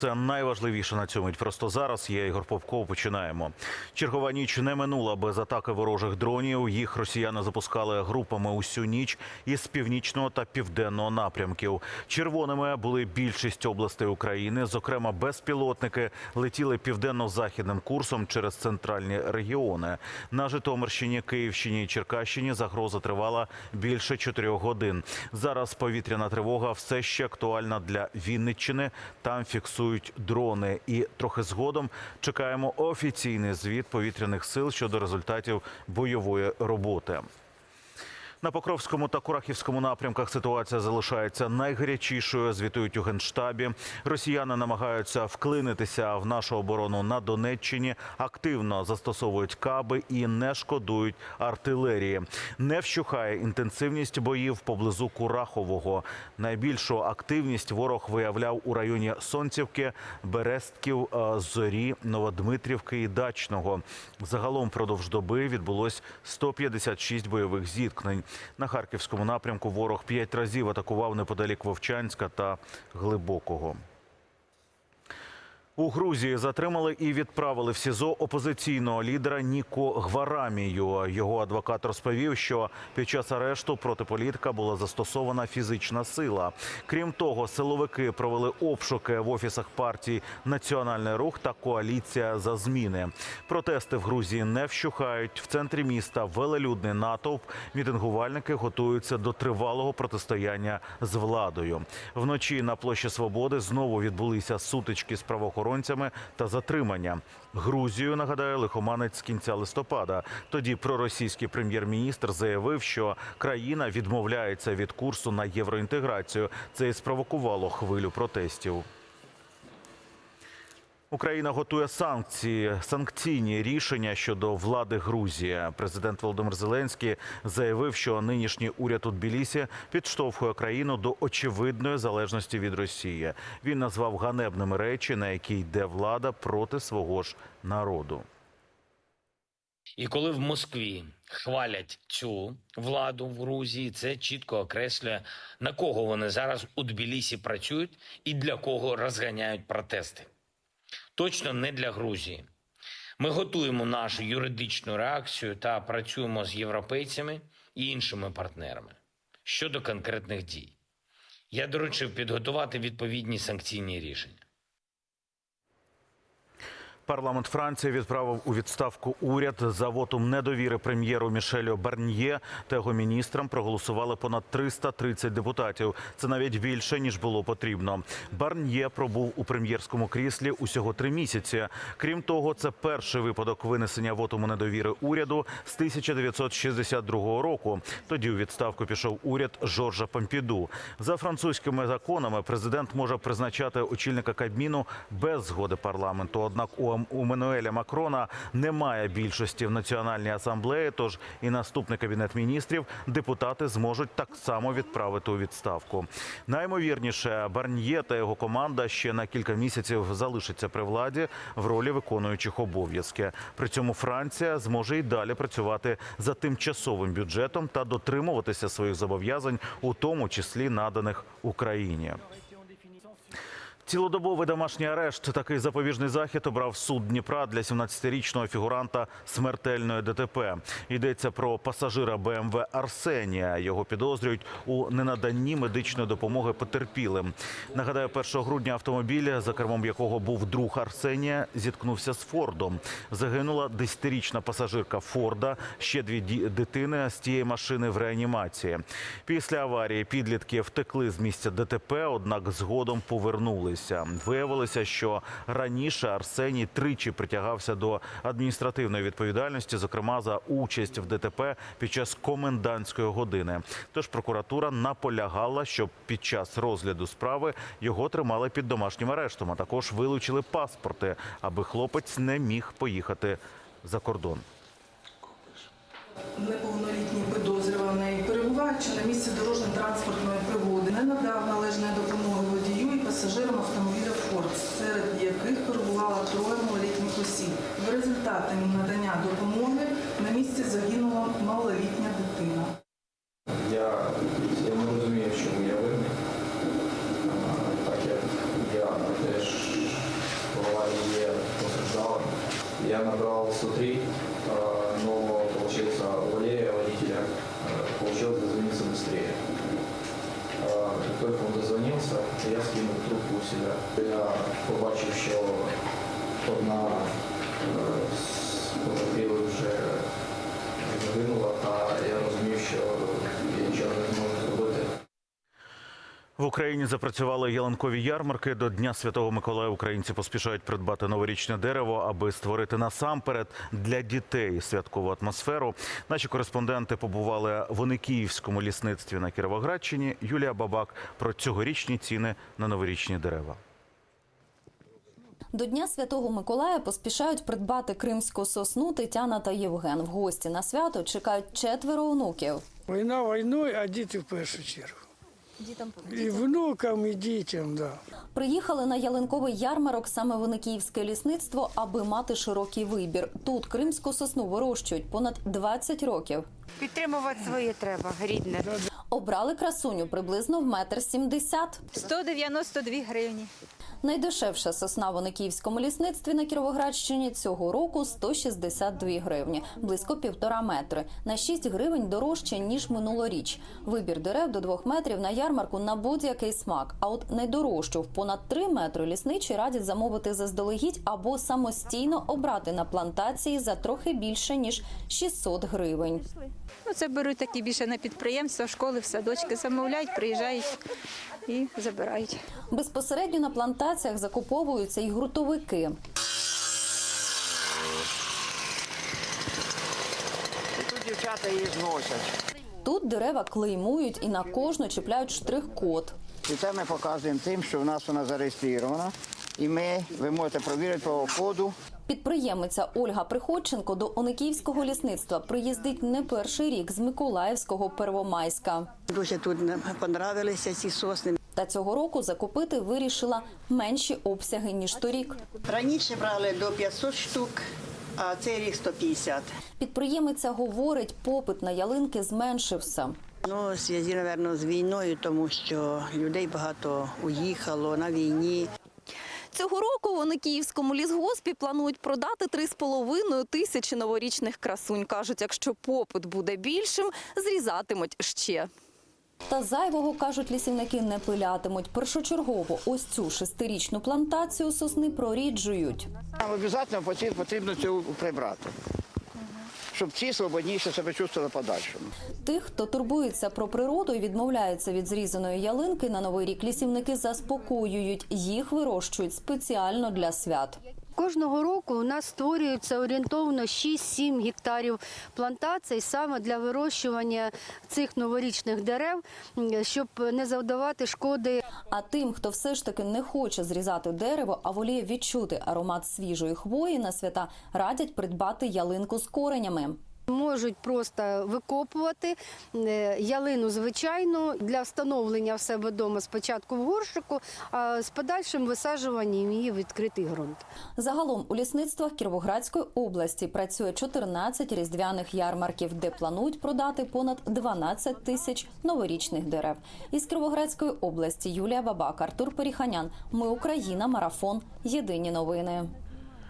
Це найважливіше на цьому. Просто зараз я Ігор Попков. Починаємо. Чергова ніч не минула без атаки ворожих дронів. Їх росіяни запускали групами усю ніч із північного та південного напрямків. Червоними були більшість областей України. Зокрема, безпілотники летіли південно-західним курсом через центральні регіони. На Житомирщині, Київщині і Черкащині загроза тривала більше чотирьох годин. Зараз повітряна тривога все ще актуальна для Вінниччини. Там фіксують дрони. І трохи згодом чекаємо офіційний звіт повітряних сил щодо результатів бойової роботи. На Покровському та Курахівському напрямках ситуація залишається найгарячішою. Звітують у генштабі. Росіяни намагаються вклинитися в нашу оборону на Донеччині, активно застосовують каби і не шкодують артилерії. Не вщухає інтенсивність боїв поблизу Курахового. Найбільшу активність ворог виявляв у районі Сонцівки, Берестків, е, Зорі, Новодмитрівки і Дачного. Загалом впродовж доби відбулось 156 бойових зіткнень. На харківському напрямку ворог п'ять разів атакував неподалік Вовчанська та Глибокого. У Грузії затримали і відправили в СІЗО опозиційного лідера Ніко Гварамію. Його адвокат розповів, що під час арешту проти політика була застосована фізична сила. Крім того, силовики провели обшуки в офісах партій Національний рух та коаліція за зміни. Протести в Грузії не вщухають. В центрі міста велелюдний натовп. Мітингувальники готуються до тривалого протистояння з владою. Вночі на площі Свободи знову відбулися сутички з правоохоронцями та затримання. Грузію нагадаю лихоманець з кінця листопада. Тоді проросійський прем'єр-міністр заявив, що країна відмовляється від курсу на євроінтеграцію. Це і спровокувало хвилю протестів. Україна готує санкції, санкційні рішення щодо влади Грузії. Президент Володимир Зеленський заявив, що нинішній уряд у Тбілісі підштовхує країну до очевидної залежності від Росії. Він назвав ганебними речі, на які йде влада проти свого ж народу. І коли в Москві хвалять цю владу в Грузії, це чітко окреслює на кого вони зараз у Тбілісі працюють і для кого розганяють протести. Точно не для Грузії. Ми готуємо нашу юридичну реакцію та працюємо з європейцями і іншими партнерами щодо конкретних дій. Я доручив підготувати відповідні санкційні рішення. Парламент Франції відправив у відставку уряд за вотом недовіри прем'єру Мішелю Барньє та його міністрам проголосували понад 330 депутатів. Це навіть більше ніж було потрібно. Барньє пробув у прем'єрському кріслі усього три місяці. Крім того, це перший випадок винесення вотому недовіри уряду з 1962 року. Тоді у відставку пішов уряд Жоржа Помпіду. За французькими законами президент може призначати очільника Кабміну без згоди парламенту. Однак у у Мануеля Макрона немає більшості в національній асамблеї. Тож і наступний кабінет міністрів депутати зможуть так само відправити у відставку. Наймовірніше, Барньє та його команда ще на кілька місяців залишаться при владі в ролі виконуючих обов'язки. При цьому Франція зможе і далі працювати за тимчасовим бюджетом та дотримуватися своїх зобов'язань, у тому числі наданих Україні. Цілодобовий домашній арешт. Такий запобіжний захід обрав суд Дніпра для 17-річного фігуранта смертельної ДТП. Йдеться про пасажира БМВ Арсенія. Його підозрюють у ненаданні медичної допомоги потерпілим. Нагадаю, 1 грудня автомобіль, за кермом якого був друг Арсенія, зіткнувся з Фордом. Загинула 10-річна пасажирка Форда. Ще дві дитини з тієї машини в реанімації. Після аварії підлітки втекли з місця ДТП, однак згодом повернулися. Виявилося, що раніше Арсеній тричі притягався до адміністративної відповідальності, зокрема за участь в ДТП під час комендантської години. Тож прокуратура наполягала, щоб під час розгляду справи його тримали під домашнім арештом, а також вилучили паспорти, аби хлопець не міг поїхати за кордон. Неповнолітній підозрюваний, перебуваючи на місці дорожньо-транспортної пригоди, не надав належної допомоги пасажирам автомобіля Форд, серед яких перебувало троє малолітніх осіб. В результаті надання допомоги на місці загинула малолітня дитина. Я я не розумію, чому я винний. Так як я теж в аварії є постраждалим, я набрав 103. Я у себя. Я побачив, що одна е, з потерпілих вже загинула, а я розумів, що я нічого не зможу. В Україні запрацювали ялинкові ярмарки. До Дня Святого Миколая українці поспішають придбати новорічне дерево, аби створити насамперед для дітей святкову атмосферу. Наші кореспонденти побували в Оникіївському лісництві на Кіровоградщині. Юлія Бабак про цьогорічні ціни на новорічні дерева. До Дня Святого Миколая поспішають придбати кримську сосну Тетяна та Євген. В гості на свято чекають четверо онуків. Війна війною, а діти в першу чергу. І внукам, і дітям, да. Приїхали на ялинковий ярмарок саме в Оникіївське лісництво, аби мати широкий вибір. Тут кримську сосну вирощують понад 20 років. Підтримувати своє треба, рідне. Обрали красуню приблизно в метр сімдесят. 192 гривні. Найдешевша сосна в Оникіївському лісництві на Кіровоградщині цього року 162 гривні, близько півтора метри. На 6 гривень дорожче, ніж минулоріч. Вибір дерев до двох метрів на ярмарку на будь-який смак. А от найдорожчу в понад 3 метри лісничі радять замовити заздалегідь або самостійно обрати на плантації за трохи більше, ніж 600 гривень. Ну, це беруть такі більше на підприємства, школи, в садочки, замовляють, приїжджають і забирають. Безпосередньо на плантаціях закуповуються і грунтовики. І тут дівчата її зносять. Тут дерева клеймують і на кожну чіпляють штрих-код. І це ми показуємо тим, що в нас вона зареєстрована. І ми, ви можете провірити по коду. Підприємиця Ольга Приходченко до Ониківського лісництва приїздить не перший рік з Миколаївського Первомайська. Дуже тут понравилися ці сосни. Та цього року закупити вирішила менші обсяги ніж торік. Раніше брали до 500 штук, а цей рік 150. Підприємиця говорить, попит на ялинки зменшився. Ну, в зв'язку, мабуть, з війною, тому що людей багато уїхало на війні. Цього року вони київському лісгоспі планують продати 3,5 тисячі новорічних красунь. Кажуть, якщо попит буде більшим, зрізатимуть ще. Та зайвого, кажуть лісівники, не пилятимуть. Першочергово ось цю шестирічну плантацію сосни проріджують. Нам обов'язково потрібно, потрібно цю прибрати. Щоб ці свободніше себе чувствували подальшому. Тих, хто турбується про природу і відмовляється від зрізаної ялинки, на новий рік лісівники заспокоюють. Їх вирощують спеціально для свят. Кожного року у нас створюється орієнтовно 6-7 гектарів плантацій саме для вирощування цих новорічних дерев, щоб не завдавати шкоди А тим, хто все ж таки не хоче зрізати дерево, а воліє відчути аромат свіжої хвої на свята, радять придбати ялинку з коренями. Можуть просто викопувати е, ялину звичайну для встановлення в себе вдома спочатку в горщику, а з подальшим висаджуванням її в відкритий ґрунт. Загалом у лісництвах Кіровоградської області працює 14 різдвяних ярмарків, де планують продати понад 12 тисяч новорічних дерев. Із Кіровоградської області Юлія Бабак, Артур Періханян. Ми Україна. Марафон. Єдині новини.